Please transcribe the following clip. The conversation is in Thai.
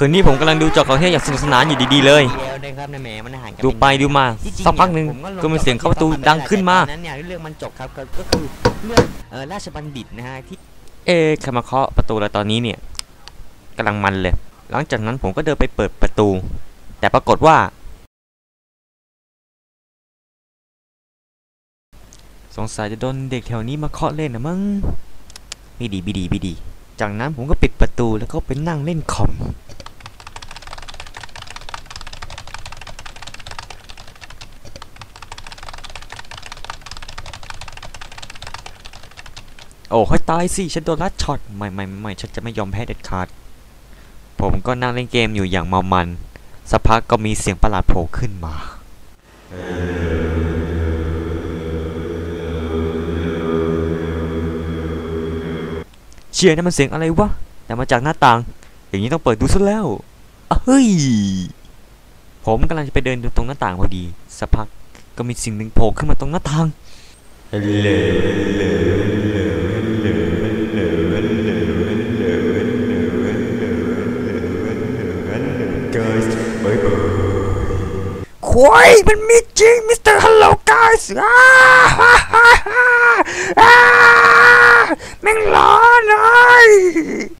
คืนนี้ผมกำลังดูจอข่าวเทศอย่างสนุกสนานอยู่ดีๆเลยเดียวนะครับนะแหมมันห่างกันดูไปดูมาที่จริงสักพักหนึ่งผมลก็มีเสียงเข้าประตูดังขึ้นมาตอนนั้นเนี่ยเรื่องมันจบครับก็ก็คือเรื่องเอ่อราชบัณฑิตนะฮะที่ เอ๊ะใครมาเคาะประตูแล้วตอนนี้เนี่ยกำลังมันเลย หลังจากนั้นผมก็เดินไปเปิดประตู แต่ปรากฏว่า สงสัยจะโดนเด็กแถวนี้มาเคาะเล่นนะมั้งไม่ดีไม่ดีไม่ดี จากนั้นผมก็ปิดประตูแล้วก็ไปนั่งเล่นคอม โอ้ให้ตายสิฉันโดนลัดช็อตไม่ไม่ไม่ฉันจะไม่ยอมแพ้เด็ดขาด ผมก็นั่งเล่นเกมอยู่อย่างเมามัน สักพักก็มีเสียงประหลาดโผล่ขึ้นมาเชียร์นั่นมันเสียงอะไรวะแต่มาจากหน้าต่าง อย่างนี้ต้องเปิดดูซะแล้วเฮ้ย ผมกำลังจะไปเดินดูตรงหน้าต่างพอดี สักพักก็มีสิ่งหนึ่งโผล่ขึ้นมาตรงหน้าต่าง ยเยควายมันมีจริงมิสเตอร์ฮัลโหลไกส์อ้ฮ่าฮ่าฮ่าแม่งร้อนเลย